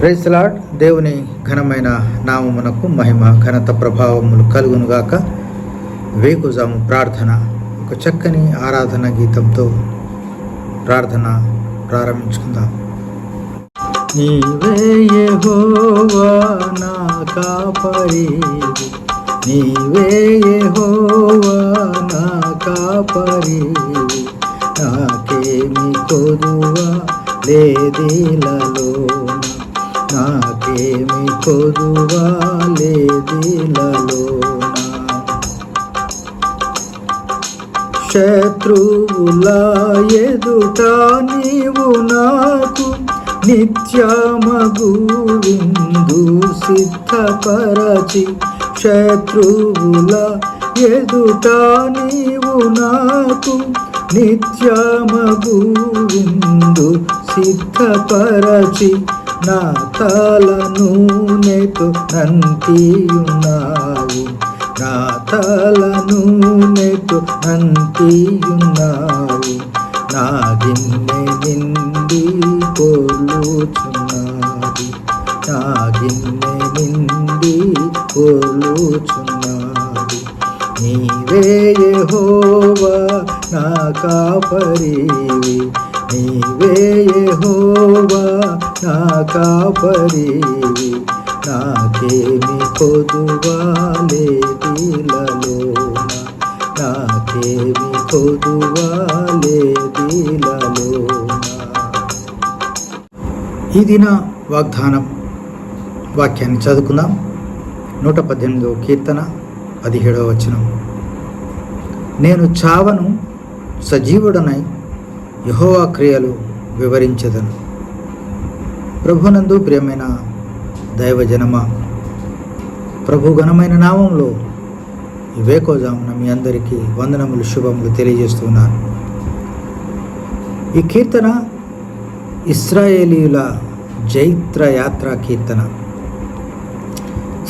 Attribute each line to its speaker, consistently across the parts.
Speaker 1: ప్రైస్లాడ్ దేవుని ఘనమైన నామమునకు మహిమ ఘనత ప్రభావములు కలుగునుగాక వేకుజాము ప్రార్థన ఒక చక్కని ఆరాధన గీతంతో ప్రార్థన ప్రారంభించుకుందాం. నీవే నా కాపరి నీవే నా కాపరి నాకేమి కొదువా లేదిలలో నాకేమి కొరువాలేదిలలోన శత్రువుల ఎదుట నీవు నాకు నిత్యమగు విందు సిద్ధపరచి శత్రువుల ఎదుట నీవు నాకు నిత్యమగు విందు సిద్ధపరచి నా తలను నెతో నంతియున్నావు. నా తలను నెతో నంతియున్నావు. నా గిన్నె నిండి కోలుచున్నది. నా గిన్నె నిండి కోలుచున్నది. నీవే హోవా నా కాపరివి. నీవే హోవా నా కాపరి నాకేమి కొదువా నాకేమి కొదువా లేదిలలో ఈ దిన వాగ్దానం వాక్యాన్ని చదువుకుందాం. నూట పద్దెనిమిదవ కీర్తన పదిహేడవ వచనం. నేను చావను సజీవుడనై యహోవా క్రియలు వివరించదను. ప్రభునందు ప్రియమైన దైవజనమ ప్రభు ఘనమైన నామంలో ఈ వేకోజామున మీ అందరికీ వందనములు శుభములు తెలియజేస్తున్నాను. ఈ కీర్తన ఇస్రాయేలీల జైత్ర యాత్ర కీర్తన.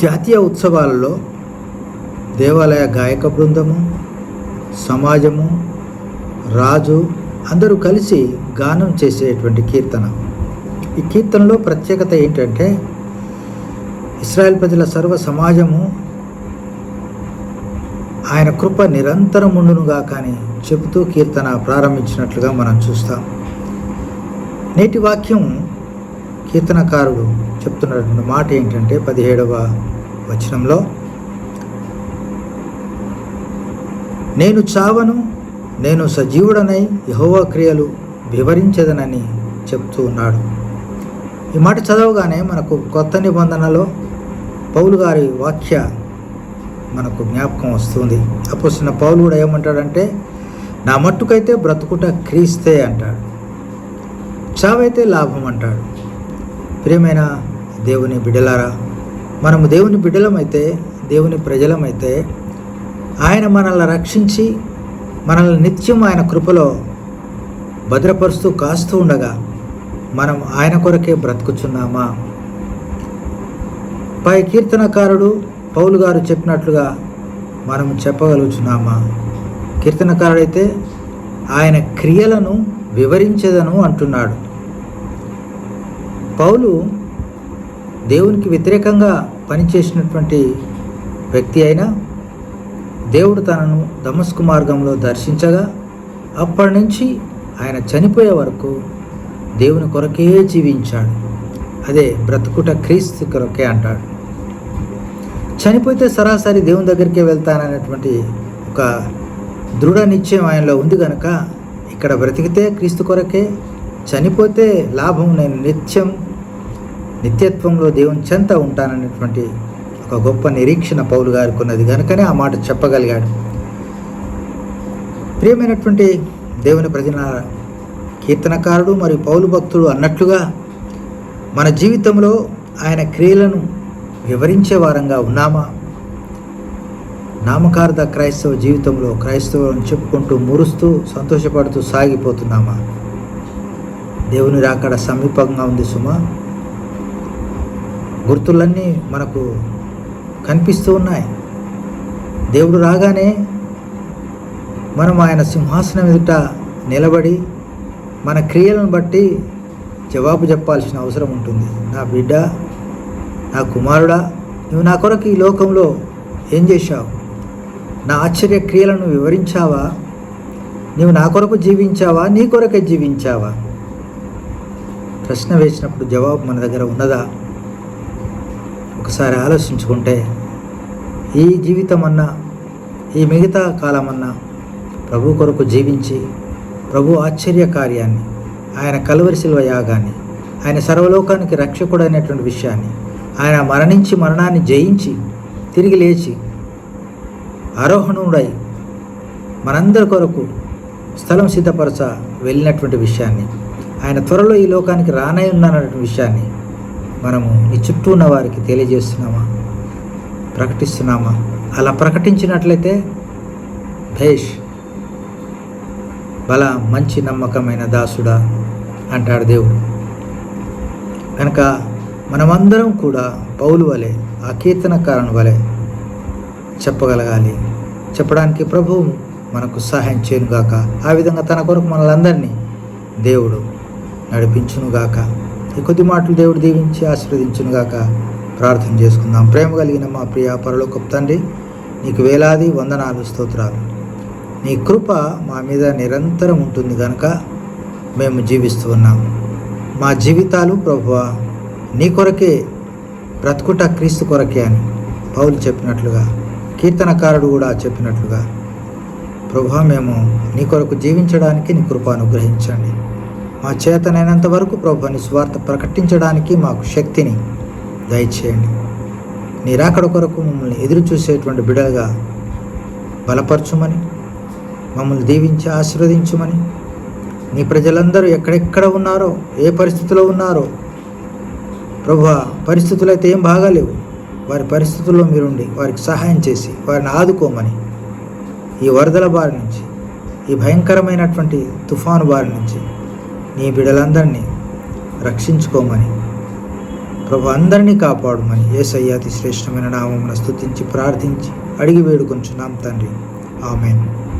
Speaker 1: జాతీయ ఉత్సవాలలో దేవాలయ గాయక బృందము సమాజము రాజు అందరూ కలిసి గానం చేసేటువంటి కీర్తన. ఈ కీర్తనలో ప్రత్యేకత ఏంటంటే ఇస్రాయల్ ప్రజల సర్వ సమాజము ఆయన కృప నిరంతరం ఉండునుగా కానీ చెబుతూ కీర్తన ప్రారంభించినట్లుగా మనం చూస్తాం. నేటి వాక్యం కీర్తనకారుడు చెప్తున్నటువంటి మాట ఏంటంటే పదిహేడవ వచనంలో నేను చావను నేను సజీవుడనై యహోవా క్రియలు వివరించదనని చెప్తూ ఉన్నాడు. ఈ మాట చదవగానే మనకు కొత్త నిబంధనలో పౌలు గారి వాక్య మనకు జ్ఞాపకం వస్తుంది. అపోసిన పౌలు కూడా ఏమంటాడంటే నా మట్టుకైతే బ్రతుకుట క్రీస్తే అంటాడు. చావైతే లాభం అంటాడు. ప్రియమైన దేవుని బిడ్డలారా మనము దేవుని బిడ్డలమైతే దేవుని ప్రజలమైతే ఆయన మనల్ని రక్షించి మనల్ని నిత్యం ఆయన కృపలో భద్రపరుస్తూ కాస్తూ ఉండగా మనం ఆయన కొరకే బ్రతుకుచున్నామా? పై కీర్తనకారుడు పౌలు గారు చెప్పినట్లుగా మనం చెప్పగలుగుతున్నామా కీర్తనకారుడైతే ఆయన క్రియలను వివరించదను అంటున్నాడు. పౌలు దేవునికి వ్యతిరేకంగా పనిచేసినటువంటి వ్యక్తి అయినా దేవుడు తనను దమస్కు మార్గంలో దర్శించగా అప్పటి నుంచి ఆయన చనిపోయే వరకు దేవుని కొరకే జీవించాడు. అదే బ్రతుకుట క్రీస్తు కొరకే అంటాడు. చనిపోతే సరాసరి దేవుని దగ్గరికే వెళ్తాననేటువంటి ఒక దృఢ నిశ్చయం ఆయనలో ఉంది కనుక ఇక్కడ బ్రతికితే క్రీస్తు కొరకే చనిపోతే లాభం నేను నిత్యం నిత్యత్వంలో దేవుని చెంత ఉంటాననేటువంటి ఒక గొప్ప నిరీక్షణ పౌలు గారికి కనుకనే ఆ మాట చెప్పగలిగాడు. ప్రియమైనటువంటి దేవుని ప్రజల కీర్తనకారుడు మరియు పౌలు భక్తుడు అన్నట్లుగా మన జీవితంలో ఆయన క్రియలను వివరించే వారంగా ఉన్నామా? నామకార్థ క్రైస్తవ జీవితంలో క్రైస్తవులను చెప్పుకుంటూ మురుస్తూ సంతోషపడుతూ సాగిపోతున్నామా? దేవుని రాకడ సమీపంగా ఉంది సుమా. గుర్తులన్నీ మనకు కనిపిస్తూ ఉన్నాయి. దేవుడు రాగానే మనం ఆయన సింహాసనం ఎదుట నిలబడి మన క్రియలను బట్టి జవాబు చెప్పాల్సిన అవసరం ఉంటుంది. నా బిడ్డ నా కుమారుడా నువ్వు నా కొరకు ఈ లోకంలో ఏం చేశావు? నా ఆశ్చర్య క్రియలను వివరించావా? నీవు నా కొరకు జీవించావా? నీ కొరకే జీవించావా? ప్రశ్న వేసినప్పుడు జవాబు మన దగ్గర ఉన్నదా? ఒకసారి ఆలోచించుకుంటే ఈ జీవితం అన్నా ఈ మిగతా కాలమన్నా ప్రభు కొరకు జీవించి ప్రభు ఆశ్చర్య కార్యాన్ని ఆయన కలువరి శిల్వ యాగాన్ని ఆయన సర్వలోకానికి రక్షకుడైనటువంటి విషయాన్ని ఆయన మరణించి మరణాన్ని జయించి తిరిగి లేచి ఆరోహణుడై మనందరి కొరకు స్థలం సిద్ధపరచ వెళ్ళినటువంటి విషయాన్ని ఆయన త్వరలో ఈ లోకానికి రానై ఉన్నటువంటి విషయాన్ని మనము నీ చుట్టూ ఉన్న వారికి తెలియజేస్తున్నామా? ప్రకటిస్తున్నామా? అలా ప్రకటించినట్లయితే భేష్ బల మంచి నమ్మకమైన దాసుడా అంటాడు దేవుడు. కనుక మనమందరం కూడా పౌలు వలె ఆ కీర్తనకారుని వలె చెప్పగలగాలి. చెప్పడానికి ప్రభువు మనకు సహాయం చేయనుగాక. ఆ విధంగా తన కొరకు మనలందరినీ దేవుడు నడిపించునుగాక. ఈ కొద్ది మాటలు దేవుడు దీవించి ఆశీర్వదించునుగాక ప్రార్థన చేసుకుందాం. ప్రేమ కలిగిన మా ప్రియ పరలోకపు తండ్రి నీకు వేలాది వందనాలు స్తోత్రాలు. నీ కృప మా మీద నిరంతరం ఉంటుంది కనుక మేము జీవిస్తూ ఉన్నాం. మా జీవితాలు ప్రభువా నీ కొరకే బ్రతుకుట క్రీస్తు కొరకే అని పౌలు చెప్పినట్లుగా కీర్తనకారుడు కూడా చెప్పినట్లుగా ప్రభా మేము నీ కొరకు జీవించడానికి నీ కృప అనుగ్రహించండి. మా చేతనైనంత వరకు ప్రభు నీ స్వార్థ ప్రకటించడానికి మాకు శక్తిని దయచేయండి. నీ రాకడ కొరకు మమ్మల్ని ఎదురు చూసేటువంటి బిడలుగా బలపరచుమని మమ్మల్ని దీవించి ఆశీర్వదించుమని. నీ ప్రజలందరూ ఎక్కడెక్కడ ఉన్నారో ఏ పరిస్థితిలో ఉన్నారో ప్రభు పరిస్థితులు అయితే ఏం బాగాలేవు. వారి పరిస్థితుల్లో మీరుండి వారికి సహాయం చేసి వారిని ఆదుకోమని. ఈ వరదల బారి నుంచి ఈ భయంకరమైనటువంటి తుఫాను బారి నుంచి నీ బిడలందరినీ రక్షించుకోమని ప్రభు అందరినీ కాపాడుమని ఏ సయ్యాతి శ్రేష్టమైన నామమున స్తుతించి ప్రార్థించి అడిగి వేడుకొంచున్నాం తండ్రి. ఆమెను.